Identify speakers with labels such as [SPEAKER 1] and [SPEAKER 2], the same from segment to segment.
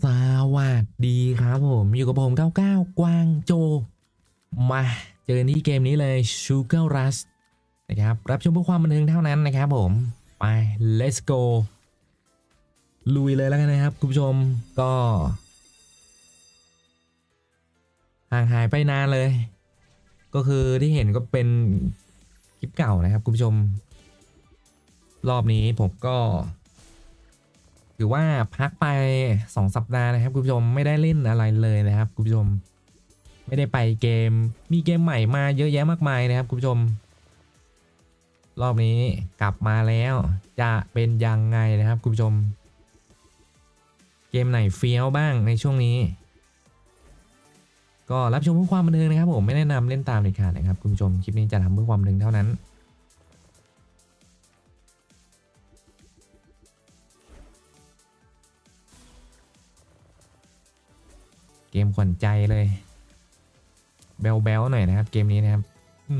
[SPEAKER 1] สวัสดีครับผมอยู่กับผม99 กวางโจ มาเจอที่เกมนี้เลย Sugar Rush นะครับ รับชมเพื่อความบันเทิงเท่านั้นนะครับผม ไป let's go ลุยเลยแล้วกันนะครับคุณผู้ชมก็ ห่างหายไปนานเลย ก็คือที่เห็นก็เป็นคลิปเก่านะครับคุณผู้ชม รอบนี้ผมก็ ถือว่าพักไป 2 สัปดาห์นะครับคุณผู้ชมไม่ได้เล่นอะไรเลยนะครับคุณผู้ชม ไม่ได้ไปเกมมีเกมใหม่มาเยอะแยะมากมายนะครับคุณผู้ชม รอบนี้กลับมาแล้ว จะเป็นยังไงนะครับคุณผู้ชม เกมไหนเฟี้ยวบ้างในช่วงนี้ ก็รับชมเพื่อความบันเทิงนะครับผมไม่แนะนำเล่นตามเลยค่ะนะครับคุณผู้ชมคลิปนี้จะทำเพื่อความบันเทิงเท่านั้น เกมขวัญใจเลย แบลๆหน่อยนะครับ เกมนี้นะครับอ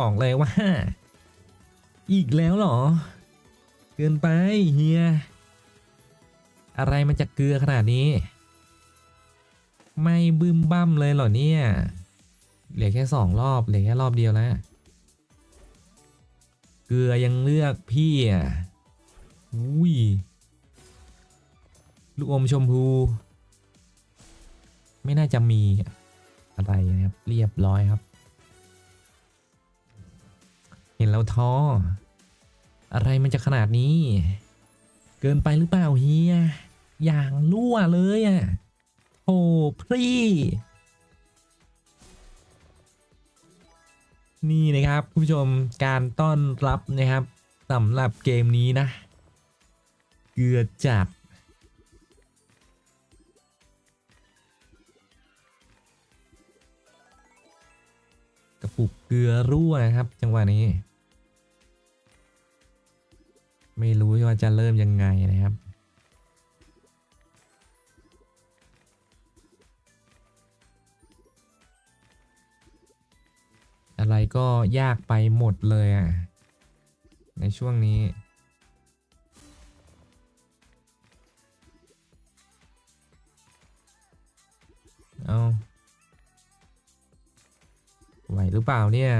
[SPEAKER 1] บอกเลยว่า อีกแล้วหรอ เกินไปเฮีย อะไรมันจะเกลือขนาดนี้ ไม่บึ้มบั้มเลยเหรอเนี่ย เหลือแค่สองรอบเหลือแค่รอบเดียวแล้ว เกลือยังเลือกพี่อะอุ้ยลูกอมชมพู ไม่น่าจะมีอะไรนะครับ เรียบร้อยครับ เห็นแล้วท้อ อะไรมันจะขนาดนี้ เกินไปหรือเปล่าเฮีย อย่างรั่วเลยอะโอ้พรีนี่นะครับคุณผู้ชมการต้อนรับนะครับสำหรับเกมนี้นะ เกือจัด กระปุกเกลือรั่วนะครับ จังหวะนี้ ไม่รู้ว่าจะเริ่มยังไงนะครับอะไรก็ยากไปหมดเลยอะ ในช่วงนี้ เอา ไหวหรือเปล่าเนี่ย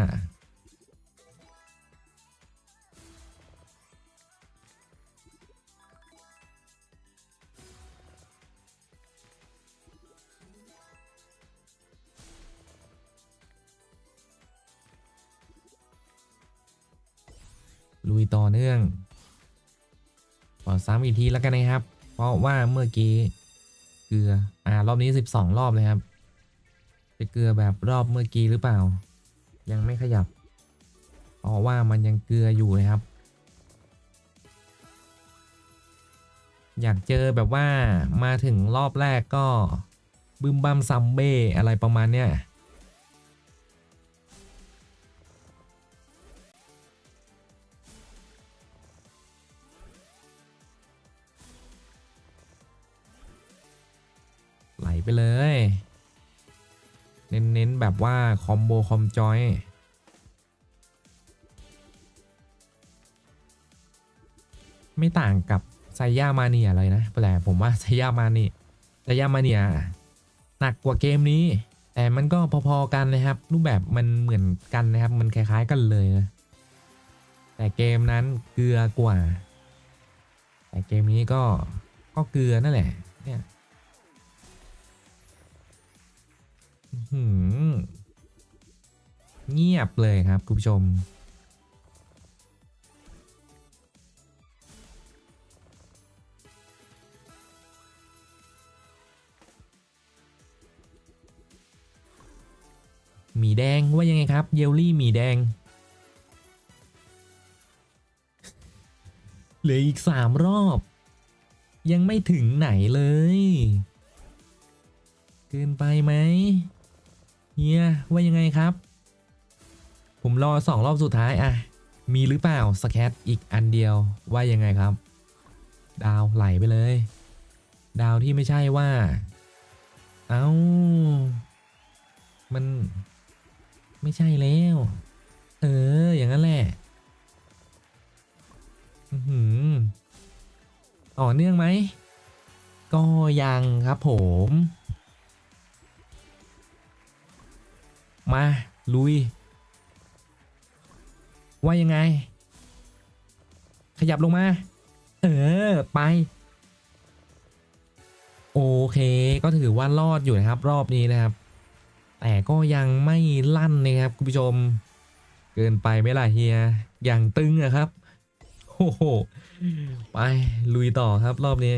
[SPEAKER 1] ลุยต่อเนื่องขอซ้ำอีกทีแล้วกันนะครับ เพราะว่าเมื่อกี้เกลือ อ่ารอบนี้ 12 รอบเลยครับ จะเกลือแบบรอบเมื่อกี้หรือเปล่า ยังไม่ขยับ เพราะว่ามันยังเกลืออยู่นะครับ อยากเจอแบบว่ามาถึงรอบแรกก็บึมบัมซัมเบ้อะไรประมาณเนี้ยไหลไปเลย เน้นๆ แบบว่า คอมโบ คอมจอย ไม่ต่างกับไซย่ามาเนียเลยนะแต่ผมว่าไซย่ามาเนียไซย่ามาเนียหนักกว่าเกมนี้ แต่มันก็พอๆกันนะครับ รูปแบบมันเหมือนกันนะครับ มันคล้ายๆกันเลยนะแต่เกมนั้นเกลือกว่า แต่เกมนี้ก็ก็เกลือนั่นแหละเนี่ย เงียบเลยครับคุณผู้ชมหมีแดงว่ายังไงครับ เยลลี่หมีแดง เหลืออีกสามรอบ ยังไม่ถึงไหนเลย เกินไปไหม เฮียว่ายังไงครับ ผมรอสองรอบสุดท้ายอะมีหรือเปล่าสแคตอีกอันเดียวว่ายังไงครับ ดาวไหลไปเลย ดาวที่ไม่ใช่ว่า เอา้า มันไม่ใช่แล้ว เออ อย่างนั้นแหละอื้อหือต่อเนื่องไหม ก็ยังครับผม มา ลุย ว่ายังไง ขยับลงมา เออ ไป โอเค ก็ถือว่ารอดอยู่นะครับ รอบนี้นะครับ แต่ก็ยังไม่ลั่นนะครับคุณผู้ชม เกินไปไหมล่ะเฮีย อย่างตึงอะครับโอ้โห ไป ลุยต่อครับรอบนี้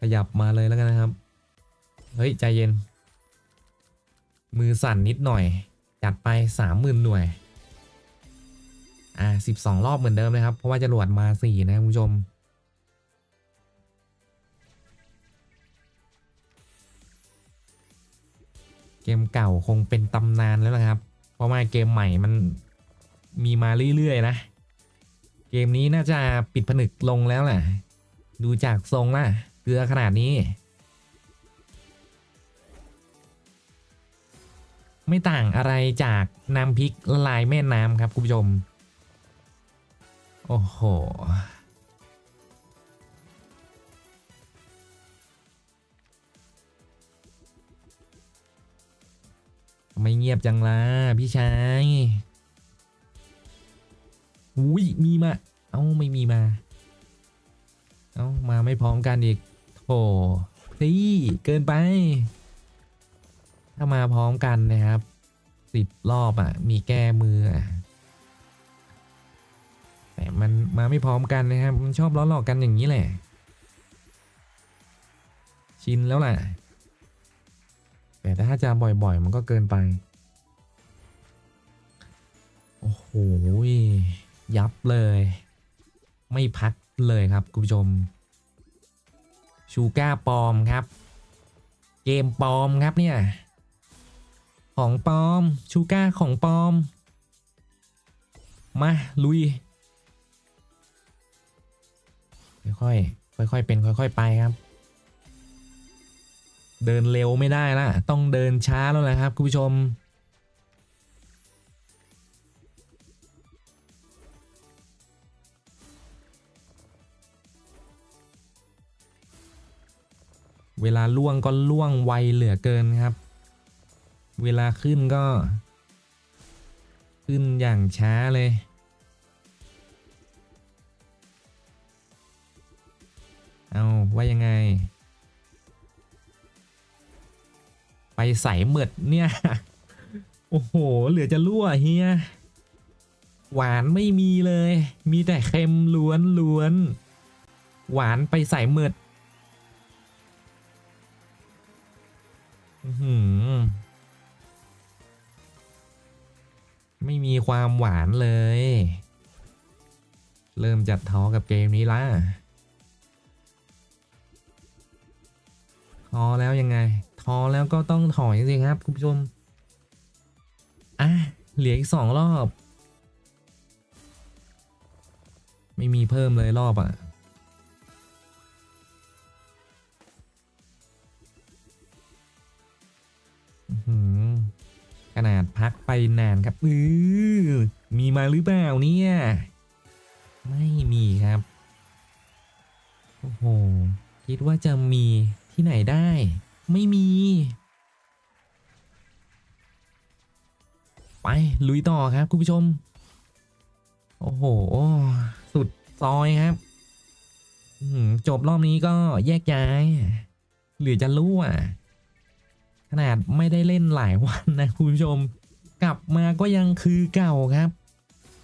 [SPEAKER 1] ขยับมาเลยแล้วกันนะครับ เฮ้ย ใจเย็น มือสั่นนิดหน่อย จัดไปสามหมื่นหน่วย อ่าสิบสองรอบเหมือนเดิมเลยครับ เพราะว่าจรวดมาสี่นะคุณผู้ชม เกมเก่าคงเป็นตำนานแล้วนะครับ เพราะว่าเกมใหม่มันมีมาเรื่อย ๆ นะ เกมนี้น่าจะปิดผนึกลงแล้วแหละ ดูจากทรงละเกลือขนาดนี้ ไม่ต่างอะไรจากน้ำพริกละลายแม่น้ำครับคุณผู้ชม โอ้โห ไม่เงียบจังล่ะพี่ชายอุ้ยมีมา เอ้าไม่มีมา เอ้ามาไม่พร้อมกันอีกโถซี่เกินไป ถ้ามาพร้อมกันนะครับสิบรอบอะ่ะ มีแก้มืออะแต่มันมาไม่พร้อมกันนะครับ มันชอบล้อหลอกกันอย่างนี้แหละ ชินแล้วแหละแต่ถ้าจะบ่อยๆ มันก็เกินไป โอ้โห ยับเลย ไม่พักเลยครับ คุณผู้ชม ชูก้าปลอมครับ เกมปลอมครับเนี่ย ของปลอม ชูก้าของปลอม มา ลุย ค่อยๆค่อยๆเป็นค่อย ๆ ไปครับ เดินเร็วไม่ได้ละต้องเดินช้าแล้วแหละครับคุณผู้ชม เวลาล่วงก็ล่วงไวเหลือเกินครับ เวลาขึ้นก็ ขึ้นอย่างช้าเลย เอาว่ายังไง ไปใส่เหมือดเนี่ย โอ้โห เหลือจะรั่วเฮีย หวานไม่มีเลย มีแต่เค็มล้วนล้วน หวานไปใส่เหมือด อื้อ ไม่มีความหวานเลย เริ่มจัดท้อกับเกมนี้ละท้อแล้วยังไงท้อแล้วก็ต้องถอยจริงครับ คุณผู้ชม อะ เหลืออีกสองรอบ ไม่มีเพิ่มเลยรอบอะ อื้อหือ นาดพักไปนานครับอือมีมาหรือเปล่าเนี่ย ไม่มีครับ โอ้โห คิดว่าจะมีที่ไหนได้ ไม่มี ไป ลุยต่อครับคุณผู้ชม โอ้โห สุดซอยครับอือจบรอบนี้ก็แยกย้ายหรือจะรู้อะ ขนาดไม่ได้เล่นหลายวันนะคุณผู้ชม กลับมาก็ยังคือเก่าครับ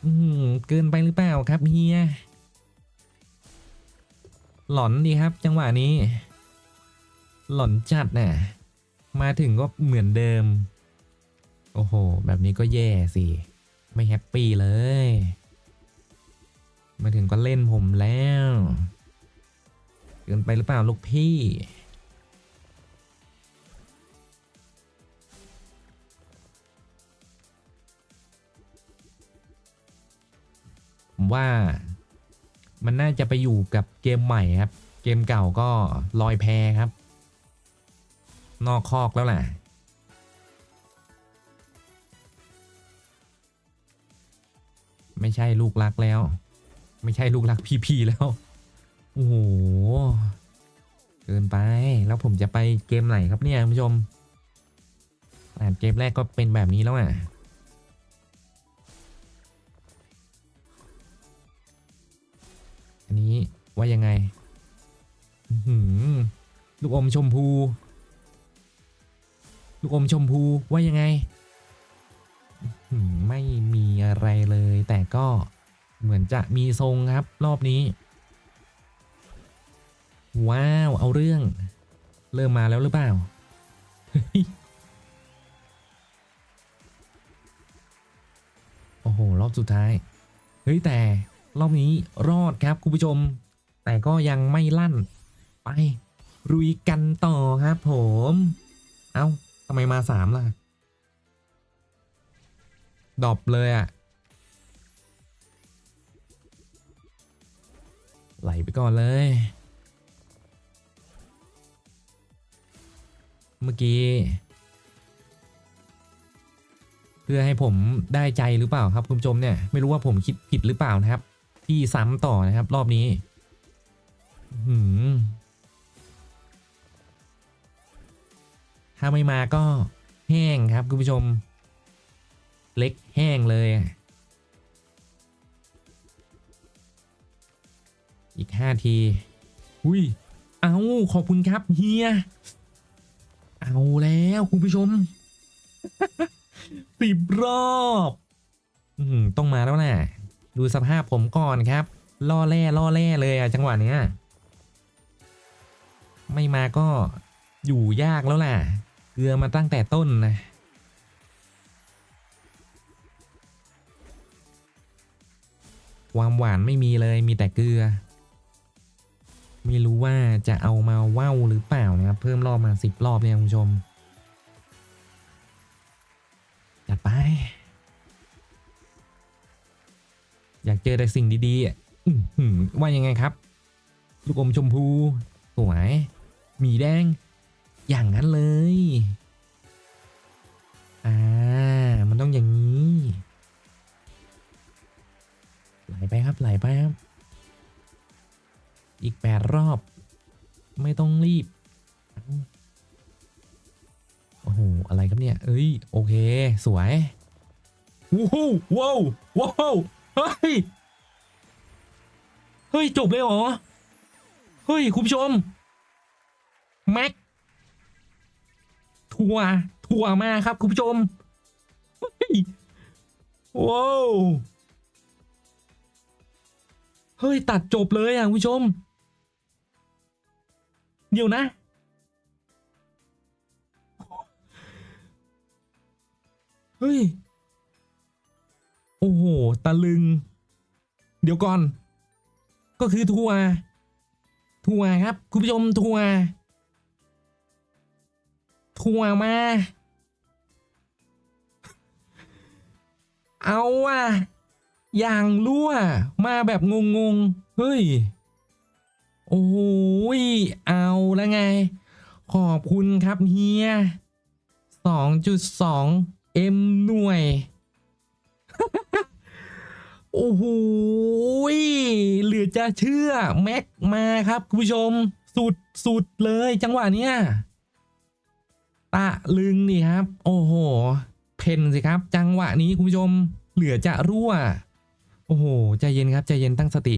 [SPEAKER 1] อืมเกินไปหรือเปล่าครับเฮียหลอนดีครับ จังหวะนี้ หลอนจัดน่ะมาถึงก็เหมือนเดิม โอ้โห แบบนี้ก็แย่สิ ไม่แฮปปี้เลย มาถึงก็เล่นผมแล้ว เกินไปหรือเปล่าลูกพี่ ว่ามันน่าจะไปอยู่กับเกมใหม่ครับ เกมเก่าก็ลอยแพครับ นอกคอกแล้วแหละไม่ใช่ลูกรักแล้ว ไม่ใช่ลูกรักพี่ๆแล้ว โอ้โห เกินไปแล้วผมจะไปเกมไหนครับเนี่ยคุณผู้ชมอ่านเกมแรกก็เป็นแบบนี้แล้วอะ ว่ายังไงลูกอมชมพู ลูกอมชมพูว่ายังไง ไม่มีอะไรเลย แต่ก็เหมือนจะมีทรงครับ รอบนี้ ว้าว เอาเรื่อง เริ่มมาแล้วหรือเปล่า โอ้โห รอบสุดท้าย เฮ้ยแต่รอบนี้รอดครับ คุณผู้ชม แต่ก็ยังไม่ลั่น ไปรุยกันต่อครับผม เอ้าทำไมมาสามล่ะ ดอปเลยอะไหลไปก่อนเลย เมื่อกี้ เพื่อให้ผมได้ใจหรือเปล่าครับ คุณผู้ชมเนี่ย ไม่รู้ว่าผมคิดผิดหรือเปล่านะครับ ที่ซ้ำต่อนะครับ รอบนี้ ถ้าไม่มาก็แห้งครับคุณผู้ชม เล็กแห้งเลย อีกห้าที อุ้ย เอาขอบคุณครับเฮีย เอาแล้วคุณผู้ชมสิบรอบอืต้องมาแล้วนะ ดูสภาพผมก่อนครับ ล่อแร่ล่อแร่เลยอะจังหวะเนี้ย ไม่มาก็อยู่ยากแล้วล่ะ เกลือมาตั้งแต่ต้นนะ ความหวานไม่มีเลยมีแต่เกลือ ไม่รู้ว่าจะเอามาว่าวหรือเปล่านะครับ เพิ่มรอบมาสิบรอบเนี่ยคุณผู้ชม จัดไป อยากเจอแต่สิ่งดีๆอะอื้อหือว่ายังไงครับ ลูกอมชมพูสวย หมีแดง อย่างนั้นเลย อ่า มันต้องอย่างนี้ ไหลไปครับไหลไปครับ อีกแปดรอบ ไม่ต้องรีบ โอ้โห อะไรครับเนี่ย เอ้ย โอเค สวย ว้าวว้าวว้าวเฮ้ย เฮ้ย จบเลยเหรอ เฮ้ย คุณผู้ชม แม็กทัวทัวมาครับ คุณผู้ชมว้าวเฮ้ย ตัดจบเลยอะคุณผู้ชม เดี๋ยวนะ เฮ้ย โอ้โห ตะลึง เดี๋ยวก่อน ก็คือทัวร์ทัวร์ครับ คุณผู้ชมทัวร์ ทัวมา เอาว่ะอย่างรั่ว มาแบบงงๆเฮ้ย โอ้ย เอาแล้วไง ขอบคุณครับเฮีย2.2เอ็มหน่วย โอ้โหยเหลือจะเชื่อ แม็กมาครับ คุณผู้ชม สุดสุดเลยจังหวะเนี้ย ตะลึงนี่ครับ โอ้โห เพนสิครับ จังหวะนี้คุณผู้ชมเหลือจะรั่ว โอ้โห ใจเย็นครับ ใจเย็นตั้งสติ